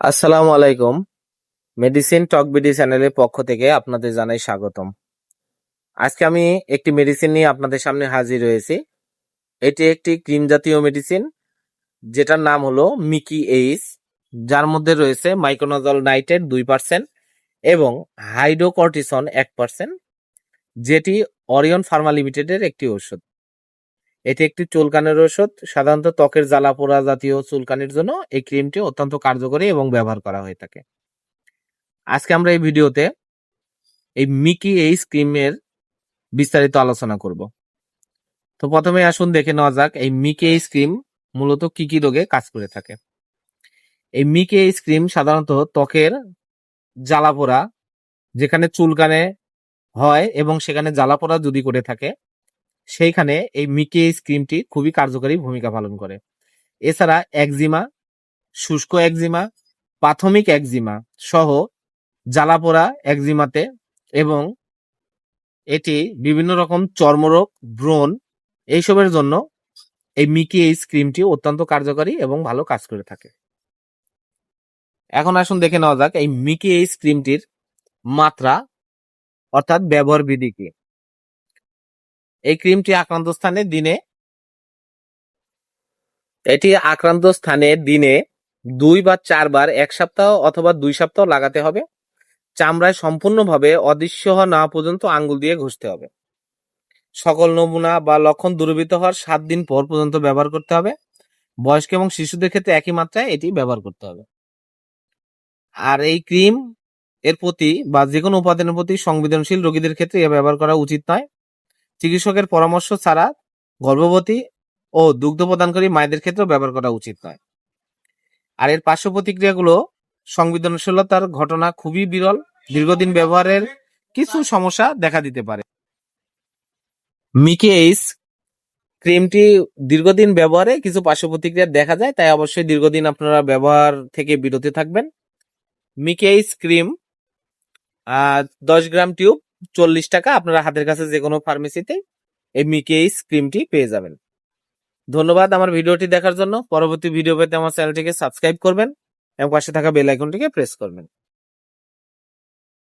আসসালামু আলাইকুম। মেডিসিন টক বিডি চ্যানেলের পক্ষ থেকে আপনাদের জানাই স্বাগতম। আজকে আমি একটি মেডিসিন নিয়ে আপনাদের সামনে হাজির হয়েছি। এটি একটি ক্রিম জাতীয় মেডিসিন যেটার নাম হলো মিকি এইস যার মধ্যে রয়েছে মাইক্রোনাজল নাইট্রেট দুই পার্সেন্ট এবং হাইড্রোকর্টিসন এক পার্সেন্ট যেটি অরিয়ন ফার্মা লিমিটেডের একটি ওষুধ এটি একটি চুলকানের ওষুধ সাধারণত ত্বকের জ্বালা পোড়া জাতীয় চুলকানির জন্য এই ক্রিমটি অত্যন্ত কার্যকরী এবং ব্যবহার করা হয়ে থাকে। আজকে আমরা এই ভিডিওতে এই মিকি এই ক্রিমের বিস্তারিত আলোচনা করব। তো প্রথমে আসুন দেখে নেওয়া যাক এই মিকি এই ক্রিম মূলত কি কি রোগে কাজ করে থাকে। এই মিকি এই ক্রিম সাধারণত ত্বকের জ্বালা পোড়া, যেখানে চুলকানে হয় এবং সেখানে জ্বালা পোড়া যদি করে থাকে সেইখানে এই মিকি এইস ক্রিমটি খুবই কার্যকরী ভূমিকা পালন করে। এছাড়া একজিমা, শুষ্ক একজিমা, প্রাথমিক একজিমা সহ জ্বালাপোড়া একজিমাতে এবং এটি বিভিন্ন রকম চর্মরোগ, ব্রণ এইসবের জন্য এই মিকি এইস ক্রিমটি অত্যন্ত কার্যকরী এবং ভালো কাজ করে থাকে। এখন আসুন দেখে নেওয়া যাক এই মিকি এইস ক্রিমটির মাত্রা অর্থাৎ ব্যবহার বিধি কি। এই ক্রিমটি আক্রান্ত স্থানে দিনে, এটি আক্রান্ত স্থানে দিনে দুই বা চারবার, এক সপ্তাহ অথবা দুই সপ্তাহ লাগাতে হবে। চামড়ায় সম্পূর্ণভাবে অদৃশ্য হওয়া না পর্যন্ত আঙ্গুল দিয়ে ঘষতে হবে। সকল নমুনা বা লক্ষণ দূরবীত হওয়ার সাত দিন পর পর্যন্ত ব্যবহার করতে হবে। বয়স্ক এবং শিশুদের ক্ষেত্রে একই মাত্রায় এটি ব্যবহার করতে হবে। আর এই ক্রিম এর প্রতি বা যে কোনো উপাদানের প্রতি সংবেদনশীল রোগীদের ক্ষেত্রে এ ব্যবহার করা উচিত নয়। চিকিৎসকের পরামর্শ ছাড়া গর্ভবতী ও দুগ্ধ প্রদানকারী মায়েদের ক্ষেত্রেও ব্যবহার করা উচিত নয়। আর এর পার্শ্ব প্রতিক্রিয়াগুলো সংবেদনশীলতার ঘটনা খুবই বিরল, দীর্ঘদিন ব্যবহারের কিছু সমস্যা দেখা দিতে পারে। মিকি এইস ক্রিমটি দীর্ঘদিন ব্যবহারে কিছু পার্শ্ব প্রতিক্রিয়া দেখা যায়, তাই অবশ্যই দীর্ঘদিন আপনারা ব্যবহার থেকে বিরত থাকবেন। মিকি এইস ক্রিম দশ গ্রাম টিউব চল্লিশ টাকা আপনারা হাতের কাছে যে কোনো ফার্মেসিতে এই মিকেইস ক্রিমটি পেয়ে যাবেন। ধন্যবাদ আমার ভিডিওটি দেখার জন্য। পরবর্তী ভিডিও পেতে আমার চ্যানেলটিকে সাবস্ক্রাইব করবেন এবং পাশে থাকা বেল আইকনটিকে প্রেস করবেন।